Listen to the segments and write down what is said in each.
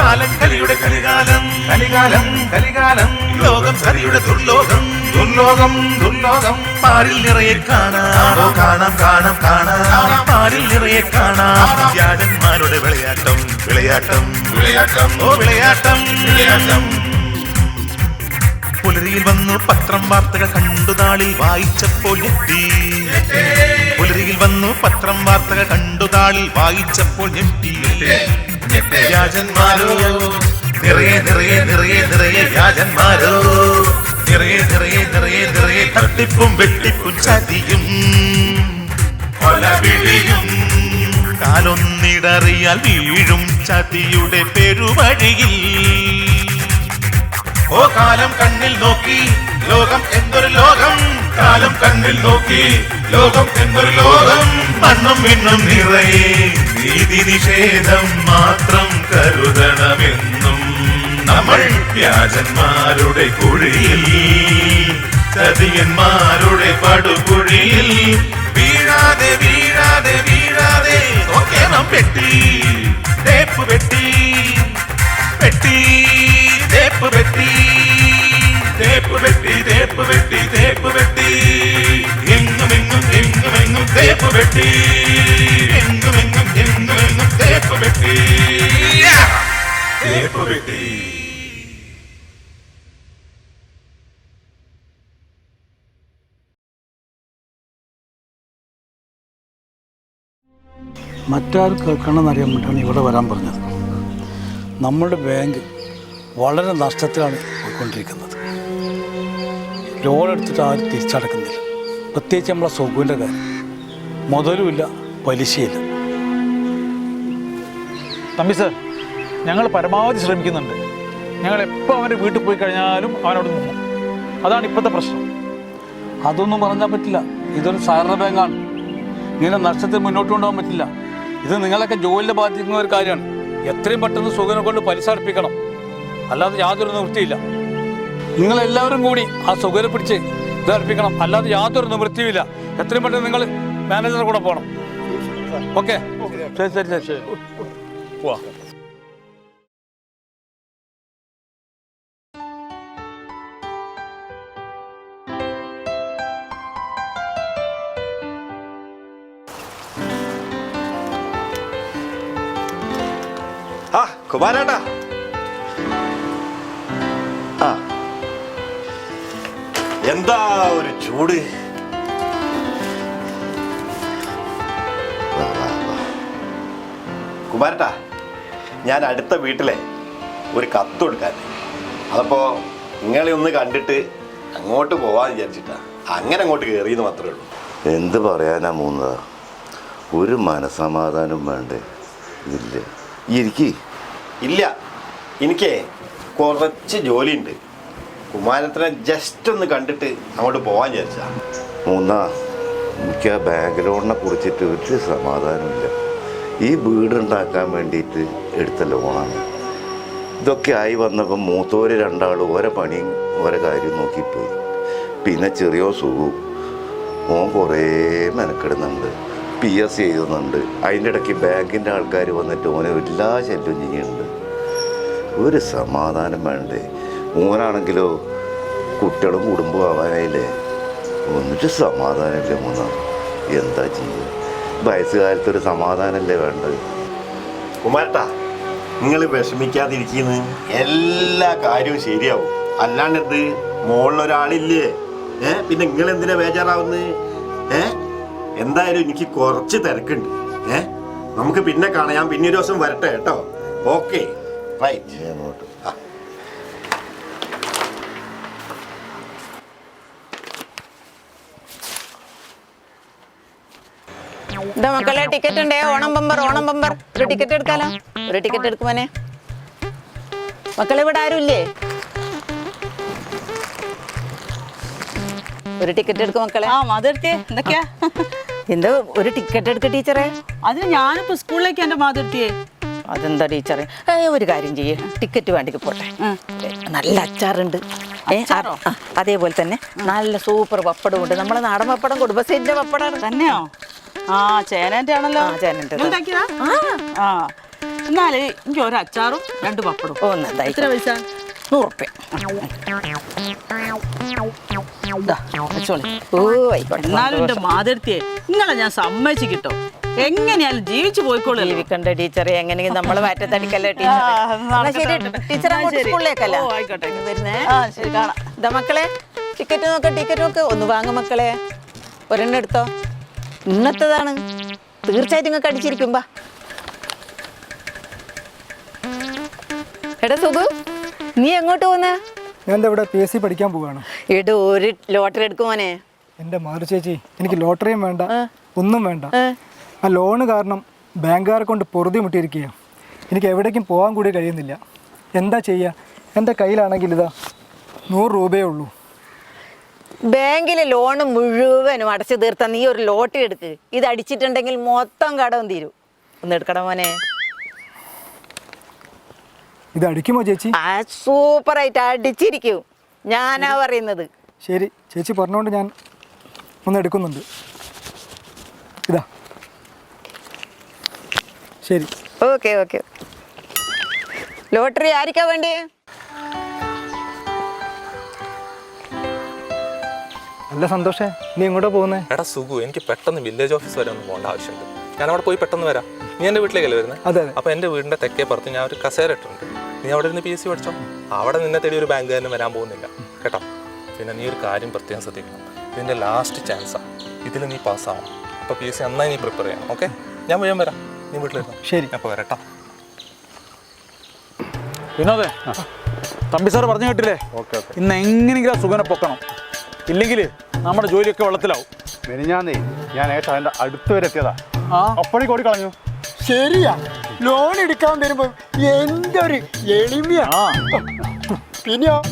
കാലം കലിയുടെ കലികാലം. കലികാലം കലികാലം. ലോകം കലിയുടെ ദുർലോകം. ദുർലോകം ദുർലോകം. പാരിൽ നിറയെ കാണാം. കാണാം കാണാം കാണാം. പാരിൽ നിറയെ കാണാം. വ്യാജന്മാരുടെ വിളയാട്ടം വിളയാട്ടം. വിളയാട്ടം. ഓ വിളയാട്ടം. വിളയാട്ടം. പുലരിയിൽ വന്നു പത്രം വാർത്തകൾ കണ്ടു താളിൽ വായിച്ചപ്പോൾ ഞെട്ടി. പുലരിയിൽ വന്നു പത്രം വാർത്തകൾ കണ്ടു താളിൽ വായിച്ചപ്പോൾ ഞെട്ടി. വ്യാജന്മാരോ നിറയെ നിറയെ നിറയെ നിറയെ വ്യാജന്മാരോ നിറയെ നിറയെ നിറയെ നിറയെ തട്ടിപ്പും വെട്ടിപ്പും ചതിയും കൊലവിളിയും കാലൊന്നിടറിയാൽ വീഴും ചതിയുടെ പെരുവഴിയിൽ. ഓ കാലം കണ്ണിൽ നോക്കി ലോകം എന്തൊരു ലോകം? കാലം കണ്ണിൽ നോക്കി. ലോകം എന്തൊരു ലോകം? മണ്ണും മിണ്ണും നിറയെ. നീതി നിഷേധം മാത്രം കരുതണമെന്നും നമ്മൾ വ്യാജന്മാരുടെ കുഴിയിൽ ചതിയന്മാരുടെ പടുകുഴിയിൽ വീഴാതെ വീഴാതെ വീഴാതെ നോക്കണം പെട്ടി തേപ്പ് പെട്ടി പെട്ടി തേപ്പ് പെട്ടി തേപ്പ് വെട്ടി തേപ്പ് വെട്ടി തേപ്പ് വെട്ടി. എങ്ങും എങ്ങും എങ്ങും എങ്ങും തേപ്പ് വെട്ടി. എങ്ങും എങ്ങും എങ്ങും എങ്ങും തേപ്പ് വെട്ടി. തേപ്പ് വെട്ടി. മറ്റാർ കേൾക്കണമെന്നറിയാൻ വേണ്ടിയാണ് ഇവിടെ വരാൻ പറഞ്ഞത്. നമ്മുടെ ബാങ്ക് വളരെ നഷ്ടത്തിലാണ് പോയിക്കൊണ്ടിരിക്കുന്നത്. ലോൺ എടുത്തിട്ട് ആരും തിരിച്ചടക്കുന്നില്ല. പ്രത്യേകിച്ച് നമ്മളെ സ്വകുവിന്റെ കാര്യം. മുതലുമില്ല പലിശയില്ല. തമ്പി സർ ഞങ്ങൾ പരമാവധി ശ്രമിക്കുന്നുണ്ട്. ഞങ്ങൾ എപ്പോൾ അവന്റെ വീട്ടിൽ പോയി കഴിഞ്ഞാലും അവനോട് നിന്നു അതാണ് ഇപ്പോഴത്തെ പ്രശ്നം. അതൊന്നും പറഞ്ഞാൽ പറ്റില്ല. ഇതൊരു സഹകരണ ബാങ്കാണ്. ഇങ്ങനെ നഷ്ടത്തിൽ മുന്നോട്ട് കൊണ്ടുപോകാൻ പറ്റില്ല. ഇത് നിങ്ങളൊക്കെ ജോലിയെ ബാധിക്കുന്ന ഒരു കാര്യമാണ്. എത്രയും പെട്ടെന്ന് സുഖനെ കൊണ്ട് പലിശ അടപ്പിക്കണം. അല്ലാതെ യാതൊരു നിവൃത്തിയില്ല. നിങ്ങളെല്ലാവരും കൂടി ആ സുഖനെ പിടിച്ച് ഇതർപ്പിക്കണം. അല്ലാതെ യാതൊരു നിവൃത്തിയുമില്ല. എത്രയും പെട്ടെന്ന് നിങ്ങൾ മാനേജർ കൂടെ പോകണം. ഓക്കെ ശരി ശരി ശരി ശരി. പോവാ. ആ കുമാരേട്ടാ. എന്താ ഒരു ചൂട്. കുമാരേട്ടാ ഞാൻ അടുത്ത വീട്ടിലെ ഒരു കത്ത് കൊടുക്കാൻ. അതപ്പോ നിങ്ങളെ ഒന്ന് കണ്ടിട്ട് അങ്ങോട്ട് പോവാന്ന് വിചാരിച്ചിട്ടാ. അങ്ങനെ അങ്ങോട്ട് കയറിയെന്ന് മാത്രമേ ഉള്ളൂ. എന്ത് പറയാനാ മൂന്ന? ഒരു മനസമാധാനം വേണ്ടേ? ഇല്ല. ഇരിക്കി. ഇല്ല. എനിക്ക് കുറച്ച് ജോലിയുണ്ട്. കുമാരത്തിനെ ജസ്റ്റ് ഒന്ന് കണ്ടിട്ട് അങ്ങോട്ട് പോവാൻ വിചാരിച്ചാ. മൂന്നാ എനിക്ക് ആ ബാങ്ക് ലോണിനെ കുറിച്ചിട്ട് ഒരു സമാധാനമില്ല. ഈ വീടുണ്ടാക്കാൻ വേണ്ടിയിട്ട് എടുത്ത ലോണാണ്. ഇതൊക്കെ ആയി വന്നപ്പോൾ മൂത്തോര് രണ്ടാളും ഓരോ പണിയും ഓരോ കാര്യം നോക്കിപ്പോയി. പിന്നെ ചെറിയോ സുഖവും ഓൻ കുറേ മെനക്കെടുന്നുണ്ട് പി എസ് സി എഴുതുന്നുണ്ട്. അതിന്റെ ഇടയ്ക്ക് ബാങ്കിന്റെ ആൾക്കാർ വന്നിട്ട് ഓനെ എല്ലാ ശല്യവും ചെയ്യുന്നുണ്ട് ഒരു സമാധാനം വേണ്ടേ? ഓനാണെങ്കിലോ കുട്ടികളും കുടുംബവും ആവാനായില്ലേ? ഒന്നിട്ട് സമാധാനമില്ല മൂന്നാം എന്താ ചെയ്യുക വയസ്സുകാലത്തൊരു സമാധാനമല്ലേ വേണ്ടത്? കുമാരട്ടാ നിങ്ങൾ വിഷമിക്കാതിരിക്കുന്നു. എല്ലാ കാര്യവും ശരിയാവും. അല്ലാണ്ട് എന്ത് മുകളിലൊരാളില്ലേ ഏ പിന്നെ നിങ്ങൾ എന്തിനാ ബേജാറാവുന്നത് ഏ എന്തായാലും എനിക്ക് കുറച്ച് തിരക്കുണ്ട്. ഏ നമുക്ക് പിന്നെ കാണാം ഞാൻ പിന്നെ ഒരു ദിവസം വരട്ടെ കേട്ടോ. ഓക്കെ. റൈറ്റ് അങ്ങോട്ട് ഇതാ മക്കളെ ടിക്കറ്റ് ഉണ്ടേ. Onam bumper Onam bumper. ഒരു ടിക്കറ്റ് എടുക്കാലോ? ഒരു ടിക്കറ്റ് എടുക്കുമോനെ മക്കളെ ഇവിടെ ആരും ഇല്ലേ? ഒരു ടിക്കറ്റ് എടുക്കും മക്കളെ. ആ മാതിർത്തി എന്തൊക്കെയാ? എന്താ ഒരു ടിക്കറ്റ് എടുക്ക ടീച്ചറെ? അത് ഞാനിപ്പോ സ്കൂളിലേക്ക് എന്റെ മാതിർത്തിയെ അതെന്താ ടീച്ചറെ? ഏ ഒരു കാര്യം ചെയ്യേ. ടിക്കറ്റ് വേണ്ടിക്ക് പോട്ടെ. നല്ല അച്ചാറുണ്ട്. അതേപോലെ തന്നെ നല്ല സൂപ്പർ പപ്പടം ഉണ്ട് നമ്മളെ നാടൻ പപ്പടം കുടുംബശ്രീന്റെ പപ്പടമാണ്. തന്നെയോ? ആ ചേനന്റെ ആണല്ലോ ചേനേന്റെ. ആ. എന്നാലേ എനിക്ക് ഒരു അച്ചാറും രണ്ട് പപ്പടും ഓ എത്ര പൈസ? നൂറുപ്യ. എന്നാലും എന്റെ മാതിരത്തിയെ നിങ്ങളെ ഞാൻ സമ്മതിച്ചു കിട്ടോ. എങ്ങനെയാലും ജീവിച്ചു പോയിക്കോളൂ. ജീവിക്കണ്ട ടീച്ചറെ. എങ്ങനെയെങ്കിലും നമ്മൾ മാറ്റത്തടിക്കല്ലേ ടീച്ചർ ടീച്ചർ മക്കളെ ടിക്കറ്റ് നോക്ക് ടിക്കറ്റ് നോക്ക്. ഒന്ന് വാങ്ങ മക്കളെ. ഒരെണ്ണം എടുത്തോ. ഇന്നത്തേതാണ്. തീർച്ചയായിട്ടും നിങ്ങൾക്ക് അടിച്ചിരിക്കുമ്പോ എടാ സുഖു നീ എങ്ങോട്ട് പോന്നെ? ഞാൻ ഇവിടെ പി എസ് സി പഠിക്കാൻ പോവാണ്. എടോ ഒരു ലോട്ടറി എടുക്കുമോനെ എന്റെ മാറു ചേച്ചി എനിക്ക് ലോട്ടറിയും വേണ്ട ഒന്നും വേണ്ട. ആ. ലോണ് കാരണം ബാങ്കുകാരെ കൊണ്ട് പൊറുതി മുട്ടിയിരിക്കുകയാണ്. എനിക്ക് എവിടേക്കും പോകാൻ കൂടി കഴിയുന്നില്ല. എന്താ ചെയ്യുക എന്റെ കയ്യിലാണെങ്കിൽ ഇതാ നൂറ് രൂപയേ ഉള്ളൂ. ബാങ്കിലെ ലോണ് മുഴുവനും അടച്ചു തീർത്ത നീ ഒരു ലോട്ടറി എടുക്ക്. ഇത് അടിച്ചിട്ടുണ്ടെങ്കിൽ മൊത്തം കടവും തീരും. ഒന്ന് എടുക്കട മോനെ. ഇത് അടിക്കുമോ ചേച്ചി? ആ സൂപ്പറായിട്ട് അടിച്ചിരിക്കും. ഞാനാ പറയുന്നത്. ശരി ചേച്ചി പറഞ്ഞോണ്ട് ഞാൻ ഒന്ന് എടുക്കുന്നുണ്ട്. ഇതാ. ശരി. Okay okay. ലോട്ടറി ആയിരിക്കാ വേണ്ടി നല്ല സന്തോഷേ നീ എങ്ങോട്ടാ പോകുന്നേ? എടാ സുഖു എനിക്ക് പെട്ടെന്ന് വില്ലേജ് ഓഫീസ് വരെ ഒന്ന് പോകേണ്ട ആവശ്യമുണ്ട്. ഞാൻ അവിടെ പോയി പെട്ടെന്ന് വരാം. നീ എന്റെ വീട്ടിലേക്കല്ലേ വരുന്നത് അതെ അപ്പോൾ അപ്പൊ എന്റെ വീടിന്റെ തെക്കേ പുറത്ത് ഞാൻ ഒരു കസേര ഇട്ടുണ്ട് നീ അവിടെ നിന്ന് പി എസ് സി പഠിച്ചോ? അവിടെ നിന്നെ തേടി ഒരു ബാങ്കുകാരനും വരാൻ പോകുന്നില്ല. കേട്ടോ? പിന്നെ നീ ഒരു കാര്യം പ്രത്യേകം ശ്രദ്ധിക്കണം. ഇതിന്റെ ലാസ്റ്റ് ചാൻസാ ഇതിൽ നീ പാസ്സാവും അപ്പൊ പി എസ് സി നന്നായി നീ പ്രിപ്പയർ ചെയ്യണം ഓക്കെ ഞാൻ വേഗം വരാം. നീ വീട്ടിലിരുന്നോ. ശരി. അപ്പോൾ വരട്ടോ. വിനോദേ തമ്പി സാർ പറഞ്ഞു കേട്ടില്ലേ? ഇന്ന് എങ്ങനെയെങ്കിലും സുഖനെ പൊക്കണം. ഇല്ലെങ്കിൽ നമ്മുടെ ജോലിയൊക്കെ വെള്ളത്തിലാവും. മെനിഞ്ഞാന്നേ ഞാൻ ഏട്ടാ എന്റെ അടുത്ത് വരെ എത്തിയതാ. ആ? അപ്പഴേ കൂടി കളഞ്ഞു. ശരിയാ. ലോൺ എടുക്കാൻ വരുമ്പോൾ ഒരു എളിമയാ. ആ. പിന്നെയോ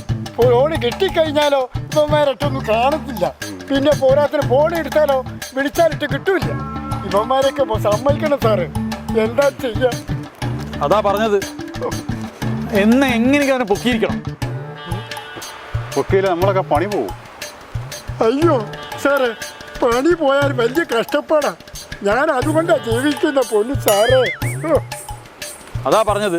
ലോൺ കിട്ടിക്കഴിഞ്ഞാലോ ഇവന്മാരൊട്ടൊന്നും കാണത്തില്ല. പിന്നെ പോരാത്തിന് ഫോൺ എടുത്താലോ വിളിച്ചാലിട്ട് കിട്ടൂല ഇവന്മാരൊക്കെ ഇപ്പൊ സമ്മതിക്കണം സാറ്. എന്താ ചെയ്യാ? അതാ പറഞ്ഞത്. എന്ന് എങ്ങനെയൊക്കെ അവനെ പൊക്കിയിരിക്കണം. പൊക്കിയില്ല നമ്മളൊക്കെ പണി പോവും. അയ്യോ സാറേ പണി പോയാൽ വലിയ കഷ്ടപ്പാടാ. ഞാൻ അതുകൊണ്ടാ ജീവിക്കുന്ന പൊന്നു സാറേ. അതാ പറഞ്ഞത്.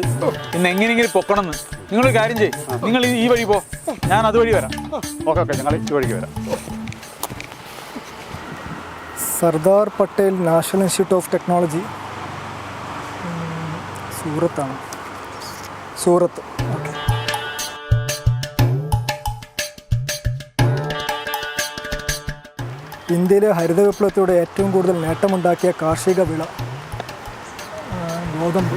ഇന്ന് എങ്ങനെയെങ്കിലും പൊക്കണമെന്ന്. നിങ്ങൾ കാര്യം ചെയ്യും. നിങ്ങൾ ഈ- ഈ വഴി പോ. ഞാൻ അതുവഴി വരാം. ഓക്കെ ഓക്കെ ഞങ്ങൾ ഈ വഴിക്ക് വരാം. Sardar Patel National Institute of Technology. സൂറത്താണ്. സൂറത്ത്. ഇന്ത്യയിലെ ഹരിത വിപ്ലവത്തിലൂടെ ഏറ്റവും കൂടുതൽ നേട്ടമുണ്ടാക്കിയ കാർഷിക വിള ഗോതമ്പ്.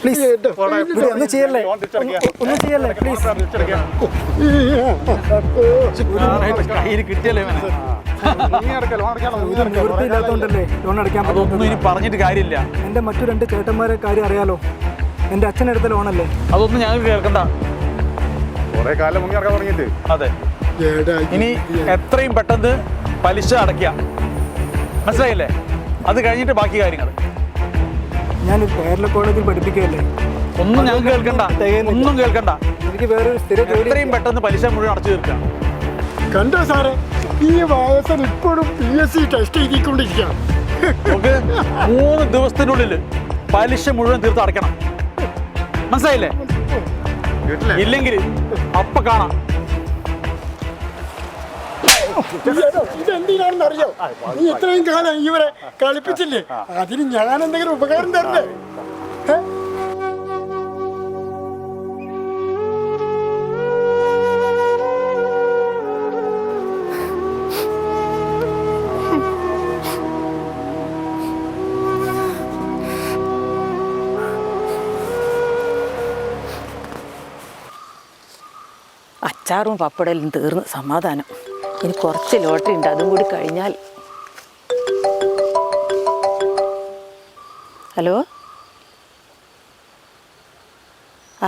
പ്ലീസ് ഒന്നും ചെയ്യല്ലേ ഒന്നും ചെയ്യല്ലേ പ്ലീസ് കിട്ടിയല്ലേ ഇനി പറഞ്ഞിട്ട് കാര്യമില്ല എന്റെ മറ്റു രണ്ട് ചേട്ടന്മാരെ കാര്യം അറിയാലോ എന്റെ അച്ഛനെടുത്ത ലോണല്ലേ അതൊന്നും ഞങ്ങൾക്ക് കേൾക്കണ്ട കുറേ കാലം മുങ്ങി ഇറക്കാൻ തുടങ്ങിയിട്ട് അതെ. ഇനി എത്രയും പെട്ടെന്ന് പലിശ അടയ്ക്കുക. മനസ്സിലായില്ലേ? അത് കഴിഞ്ഞിട്ട് ബാക്കി കാര്യങ്ങൾ. ഞാനൊരു കേരള കോളേജിൽ പഠിപ്പിക്കുകയല്ലേ? ഒന്നും ഞാൻ കേൾക്കണ്ട. ഒന്നും കേൾക്കണ്ട. എനിക്ക് വേറൊരു സ്ഥിര ജോലി എത്രയും പെട്ടെന്ന് പലിശ മുഴുവൻ അടച്ചു തീർക്കാം. കണ്ടോ സാറേ? ഈ വയസ്സിൽ ഇപ്പോഴും പി എസ് സി ടെസ്റ്റ് എഴുതിക്കൊണ്ടിരിക്കാം മൂന്ന് ദിവസത്തിനുള്ളിൽ പലിശ മുഴുവൻ തീർത്ത് അടയ്ക്കണം. മനസ്സിലായില്ലേ? ഇല്ലെങ്കിൽ അപ്പൊ കാണാം. ഇതെന്തിനാണെന്ന് അറിയോ നീ ഇത്രയും കാലം ഇവരെ കളിപ്പിച്ചില്ലേ? അതിന് ഞാൻ എന്തെങ്കിലും ഉപകാരം തരണ്ടേ അച്ചാറും പപ്പടലും തീർന്ന് സമാധാനം. ഇനി കുറച്ച് ലോട്ടറി ഉണ്ട് അതും കൂടി കഴിഞ്ഞാൽ. ഹലോ?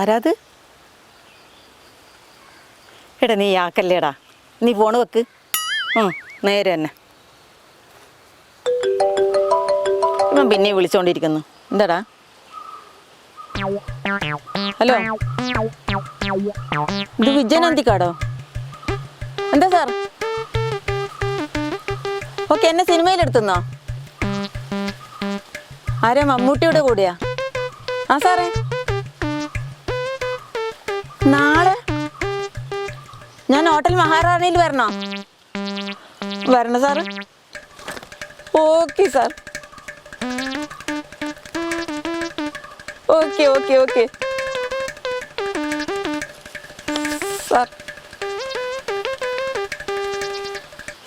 ആരാത്? എടാ നീ ആക്കല്ലേടാ. നീ ഫോണ് വെക്ക്. നേരെ തന്നെ. ഇവൻ പിന്നെ വിളിച്ചോണ്ടിരിക്കുന്നു. എന്താടാ? ഹലോ? ഇത് വിജയനന്തിക്കാടോ എന്താ സാർ? ഓക്കെ എന്നെ സിനിമയിൽ എടുത്തുന്നോ ആരാ മമ്മൂട്ടിയുടെ കൂടെയാ? ആ സാറേ. നാളെ ഞാൻ ഹോട്ടൽ മഹാറാണിയിൽ വരണോ? വരണോ sir? Okay sir. Okay okay okay.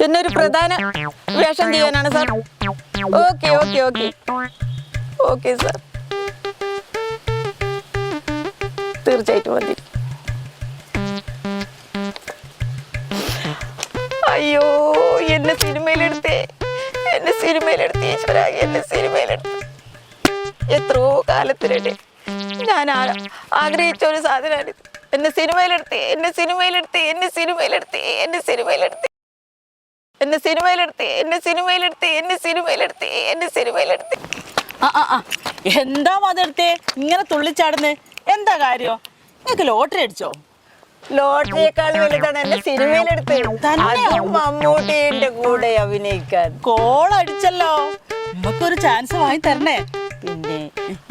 എന്നെ ഒരു പ്രധാന വേഷം ചെയ്യാനാണ് sir. Okay okay okay. Okay sir. തീർച്ചയായിട്ടും മതി. അയ്യോ എന്നെ സിനിമയിലെടുത്തേ. എന്നെ സിനിമയിലെടുത്ത് ഈശ്വര എന്നെ സിനിമയിലെടുത്ത്. എത്രയോ കാലത്തിനിടെ ഞാൻ ആഗ്രഹിച്ച ഒരു സാധനമാണിത്. എന്നെ സിനിമയിലെടുത്ത് എന്നെ സിനിമയിലെടുത്ത് എന്നെ സിനിമയിലെടുത്ത് എന്നെ സിനിമയിലെടുത്ത്. എന്നെ സിനിമയിലെടുത്തി എന്നെ സിനിമയിലെടുത്തി എന്നെ സിനിമയിലെടുത്തി എന്നെ സിനിമയിലെടുത്തി. ആ ആ ആ. എന്താ മതെടുത്തേ ഇങ്ങനെ തുള്ളിച്ചാടുന്നേ എന്താ കാര്യം? നിങ്ങൾക്ക് ലോട്ടറി അടിച്ചോ? ലോട്ടറിയേക്കാൾ വലുതാണ് എന്നെ സിനിമയിലെടുത്ത്. അതും മമ്മൂട്ടിയുടെ കൂടെ അഭിനയിക്കാൻ. കോൾ അടിച്ചല്ലോ. നമുക്കൊരു ചാൻസ് വാങ്ങി തരണേ. പിന്നെ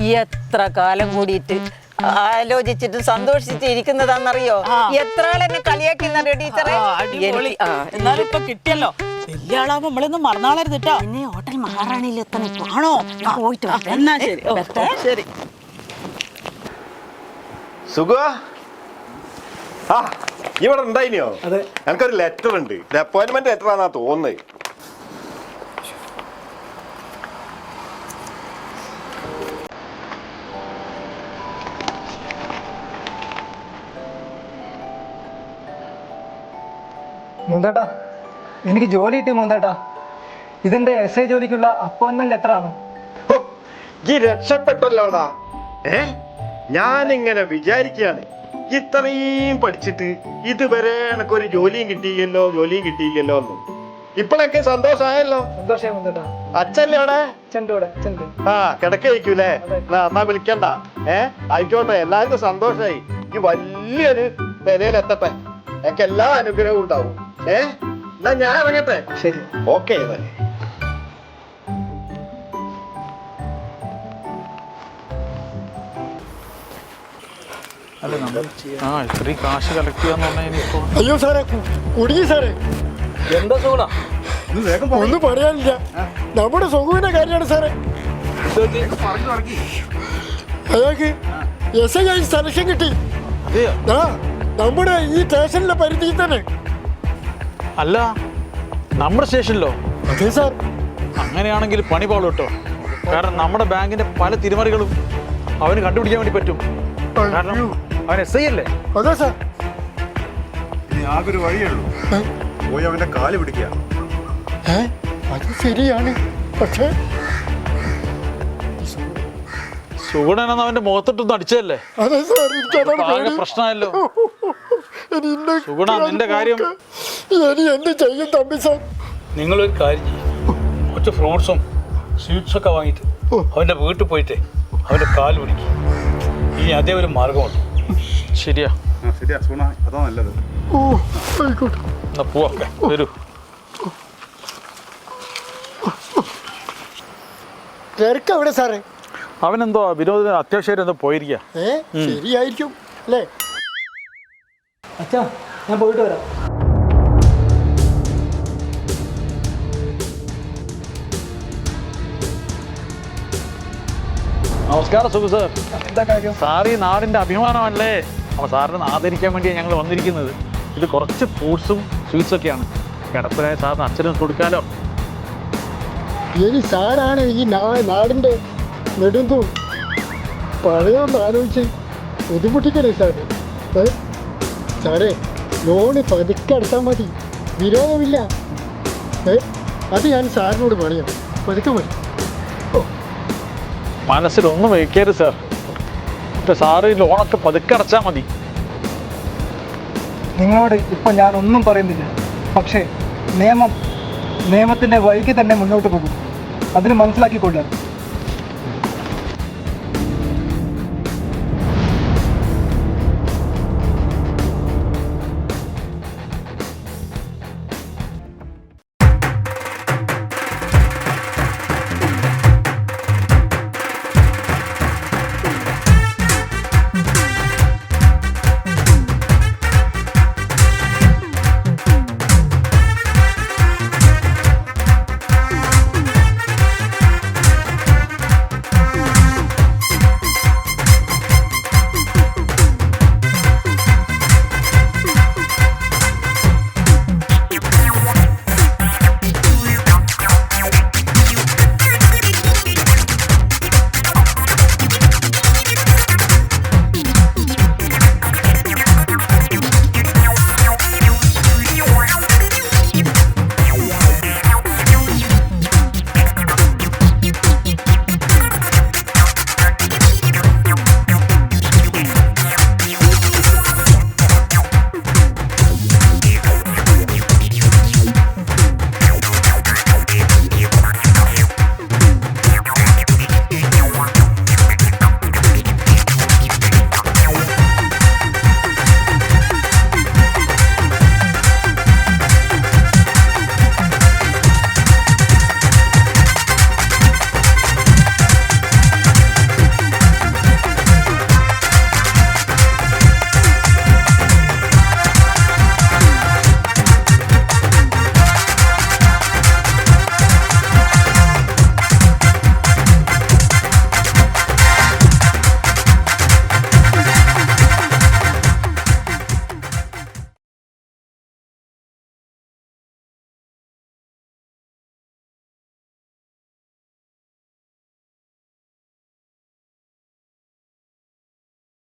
ഈ എത്ര കാലം കൂടിയിട്ട് ആലോചിച്ചിട്ട് സന്തോഷിച്ചിട്ട് ഇരിക്കുന്നതാണെന്നറിയോ. എത്ര എന്നെ കളിയാക്കിന്നറിയോ ടീച്ചറെ? എന്നാലും ഇപ്പൊ കിട്ടിയല്ലോ. വലിയ ആളാവുമ്പോ നമ്മളൊന്നും മറന്നാളരുത് കേട്ടോ എന്നെ ഹോട്ടൽ മഹാറാണിയിൽ എത്തണം. ആണോ പോയിട്ട് എന്നാ ശരി. ശരി. സുഖ ആ ഇവിടെ ഉണ്ടായിനിയോ? അതെ. എനിക്കൊരു ലെറ്റർ ഉണ്ട് അപ്പോയിന്റ്മെന്റ് ലെറ്റർ ആണെന്നാ തോന്നുന്നത് മുന്തേട്ടാ എനിക്ക് ജോലി കിട്ടി മുന്തേട്ടാ ഇതിന്റെ എസ് ഐ ജോലിക്കുള്ള അപ്പോയിന്റ്മെന്റ് ലെറ്റർ ആണ് ഈ രക്ഷപ്പെട്ടല്ലോടാ. ഏ? ഞാനിങ്ങനെ വിചാരിക്കുകയാണ്. ഇത്രയും പഠിച്ചിട്ട് ഇതുവരെ എനക്കൊരു ജോലിയും കിട്ടിയില്ലല്ലോ ജോലിയും കിട്ടിയില്ലല്ലോ എന്നും. ഇപ്പോഴൊക്കെ സന്തോഷമായല്ലോ? സന്തോഷം മുന്തേട്ടാ അച്ഛല്ലേ അവിടെ? ആ കിടക്കയിക്കൂലേ എന്നാ വിളിക്കണ്ട. ഏ? ആയിക്കോട്ടെ എല്ലാവർക്കും സന്തോഷായി ഈ വലിയൊരു നിലയിലെത്തട്ടെ എനിക്ക് എല്ലാ അനുഗ്രഹവും ഉണ്ടാവും. ഏ? എന്നാ ഞാൻ ഇറങ്ങട്ടെ. ശരി. ഓക്കെ അല്ല നമ്മൾ ആ ഇത്രയും കാശ് കളക്ട് ചെയ്യാന്ന് പറഞ്ഞാൽ ഇനിയിപ്പോ അയ്യോ സാറേ കുടുങ്ങി സാറേ. എന്താ സുഗുണ? ഒന്നും പറയാനില്ല. നമ്മുടെ സുഖുവിന്റെ കാര്യമാണ് സാറേ. അയാൾക്ക് എസ് ഐ ആയി സെലക്ഷൻ കിട്ടി. ആ നമ്മുടെ ഈ സ്റ്റേഷനിലെ പരിധിയിൽ തന്നെ. അല്ല നമ്മുടെ സ്റ്റേഷനിലോ? അതെ സാർ. അങ്ങനെയാണെങ്കിൽ പണി പാളൂട്ടോ കേട്ടോ. കാരണം നമ്മുടെ ബാങ്കിന്റെ പല തിരിമറികളും അവന് കണ്ടുപിടിക്കാൻ വേണ്ടി പറ്റും. കാരണം അവൻ എസ് ഐ അല്ലേ? അതെ സാർ. ഇനി ആകെ ഒരു വഴിയേ ഉള്ളൂ. പോയി അവന്റെ കാൽ പിടിക്കുക. ഏ? അത് ശരിയാണ്. പക്ഷേ സുഗുണനെന്ന് അവന്റെ മുഖത്തിട്ടൊന്നും അടിച്ചതല്ലേ? അതെ സാർ. പ്രശ്നമല്ലോ സുഗുണ, നിന്റെ കാര്യം- ഇനി എന്ത് ചെയ്യും തമ്പി സാർ? നിങ്ങളൊരു കാര്യം ചെയ്യും. കുറച്ച് ഫ്രൂട്ട്സും സ്വീറ്റ്സും ഒക്കെ വാങ്ങിയിട്ട് അവന്റെ വീട്ടിൽ പോയിട്ട് അവന്റെ കാൽ പിടിക്കും. ഇനി അതേ ഒരു മാർഗമുണ്ട്. ശരിയാ. ശരിയാ സൂണ അതാ നല്ലത്. ഓ ആയിക്കോട്ടെ. എന്നാ പോവാക്കെ വരൂ. തിരക്ക് എവിടെ സാറേ. അവനെന്തോ വിനോദത്തിന് അത്യാവശ്യമായിട്ട് എന്തോ പോയിരിക്കുക ശരിയായിരിക്കും അല്ലേ? അച്ഛാ ഞാൻ പോയിട്ട് വരാം. നമസ്കാരം സുഖ സാർ സാർ ഈ നാടിന്റെ അഭിമാനമല്ലേ അപ്പോൾ സാറിനെ ആദരിക്കാൻ വേണ്ടിയാണ് ഞങ്ങൾ വന്നിരിക്കുന്നത്. ഇത് കുറച്ച് ഫ്രൂട്ട്സും സ്വീറ്റ്സ് ഒക്കെയാണ്. കിടപ്പിലായ സാറിന് അച്ഛനും കൊടുക്കാലോ? ഇനി സാറാണ് ഈ നാടിന്റെ നെടുന്തും പഴയൊന്ന് ആലോചിച്ച് ബുദ്ധിമുട്ടിക്കണേ സാർ? സാറേ ലോണ് പതുക്കെ അടുത്താൽ മതി. വിരോധമില്ല. അത് ഞാൻ സാറിനോട് പറയാം പതുക്കെ മതി മനസ്സിലൊന്നും വയ്ക്കരുത് സാർ ഇപ്പൊ സാറ് ലോണൊക്കെ പതുക്കെ അടച്ചാൽ മതി. നിങ്ങളോട് ഇപ്പം ഞാൻ ഒന്നും പറയുന്നില്ല. പക്ഷേ നിയമം നിയമത്തിന്റെ വഴിക്ക് തന്നെ മുന്നോട്ട് പോകും. അതിന് മനസ്സിലാക്കിക്കൊള്ളുക.